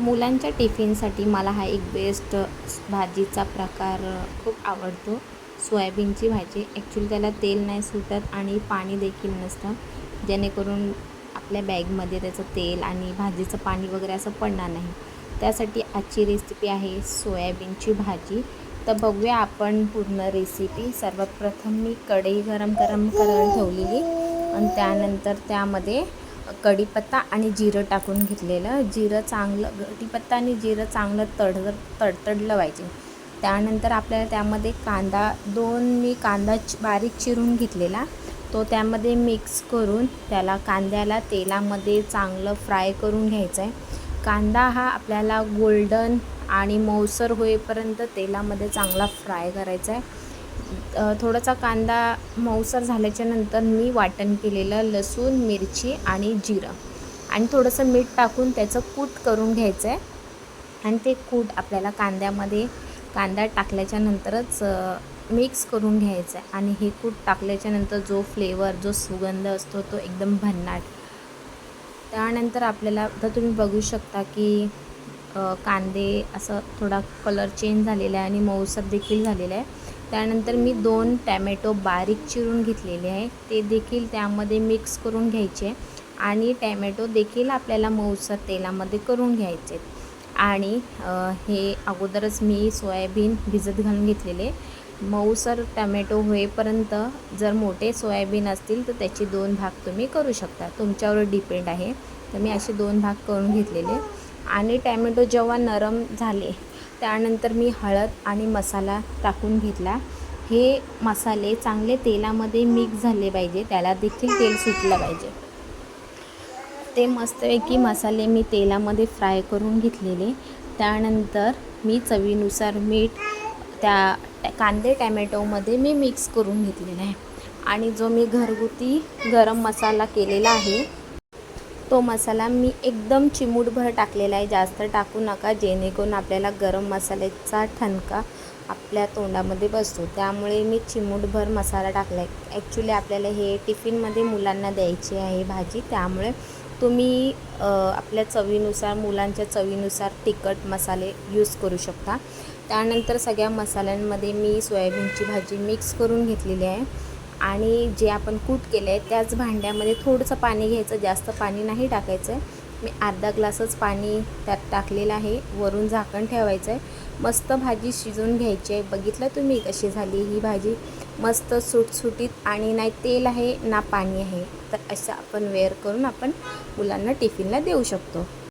मुलांच्या टिफिनसाठी मला हा एक बेस्ट भाजीचा प्रकार खूप आवडतो. सोयाबीनची भाजी. ॲक्च्युली त्याला तेल नाही सुटत आणि पाणी देखील नसतं. जेणेकरून आपल्या बॅगमध्ये त्याचं तेल आणि भाजीचं पाणी वगैरे असं पडणार नाही. त्यासाठी आजची रेसिपी आहे सोयाबीनची भाजी. तर बघूया आपण पूर्ण रेसिपी सर्वात प्रथम मी कढई गरम गरम करायला ठेवलेली. आणि त्यानंतर त्यामध्ये कढीपत्ता आणि जिरं टाकून घेतलेलं. जिरं चांगलं कढीपत्ता आणि जिरं चांगलं तड तडतडलं पाहिजे. त्यानंतर आपल्याला त्यामध्ये कांदा दोन मी कांदा बारीक चिरून घेतलेला. तो त्यामध्ये मिक्स करून त्याला कांद्याला तेलामध्ये चांगलं फ्राय करून घ्यायचं आहे कांदा हा आपल्याला गोल्डन आणि मऊसर होईपर्यंत तेलामध्ये चांगला फ्राय करायचा आहे थोडासा कांदा मऊसर झाल्याच्यानंतर मी वाटण केलेलं लसूण मिरची आणि जिरं. आणि थोडंसं मीठ टाकून त्याचं कूट करून घ्यायचं आहे आणि ते कूट आपल्याला कांद्यामध्ये कांदा टाकल्याच्यानंतरच मिक्स करून घ्यायचं आहे आणि हे कूट टाकल्याच्यानंतर जो फ्लेवर जो सुगंध असतो तो एकदम भन्नाट. त्यानंतर आपल्याला आता तुम्ही बघू शकता की कांदे असं थोडा कलर चेंज झालेला आहे आणि मऊसर देखील झालेला आहे. त्यानंतर मी दोन टॅमॅटो बारीक चिरून घेतलेले आहे. ते देखील त्यामध्ये मिक्स करून घ्यायचे आणि टॅमॅटो देखील आपल्याला मऊसर तेलामध्ये करून घ्यायचे. आणि हे अगोदरच मी सोयाबीन भिजत घालून घेतलेले. मऊसर टमॅटो होईपर्यंत जर मोठे सोयाबीन असतील तर त्याचे दोन भाग तुम्ही करू शकता. तुमच्यावर डिपेंड आहे. तर मी असे दोन भाग करून घेतलेले. आणि टॅमॅटो जेव्हा नरम झाले त्यानंतर मी हळद आणि मसाला टाकून घेतला. हे मसाले चांगले तेलामध्ये मिक्स झाले पाहिजे. त्याला देखील तेल सुटलं पाहिजे. ते मस्तपैकी मसाले मी तेलामध्ये फ्राय करून घेतलेले. त्यानंतर मी चवीनुसार मीठ त्या कांदे टॅमॅटोमध्ये मी मिक्स करून घेतलेला आहे. आणि जो मी घरगुती गरम मसाला केलेला आहे तो मसाला मी एकदम चिमूटभर टाकलेला आहे. जास्त टाकू नका जेणेकरून आपल्याला गरम मसाल्याचा ठणका आपल्या तोंडामध्ये बसतो. त्यामुळे मी चिमूटभर मसाला टाकला आहे ॲक्च्युली आपल्याला हे टिफिनमध्ये मुलांना द्यायची आहे भाजी. त्यामुळे तुम्ही आपल्या चवीनुसार मुलांच्या चवीनुसार तिखट मसाले यूज करू शकता. त्यानंतर सगळ्या मसाल्यांमध्ये मी सोयाबीनची भाजी मिक्स करून घेतलेली आहे. आणि जे आपण कूट केलं आहे त्याच भांड्यामध्ये थोडंसं पाणी घ्यायचं जास्त पाणी नाही टाकायचं. आहे मी अर्धा ग्लासच पाणी त्यात टाकलेलं आहे वरून झाकण ठेवायचं आहे मस्त भाजी शिजवून घ्यायची आहे. बघितलं तुम्ही कशी झाली ही भाजी? मस्त सुटसुटीत आणि नाही तेल आहे ना पाणी आहे. तर असं आपण वेअर करून आपण मुलांना टिफिनला देऊ शकतो.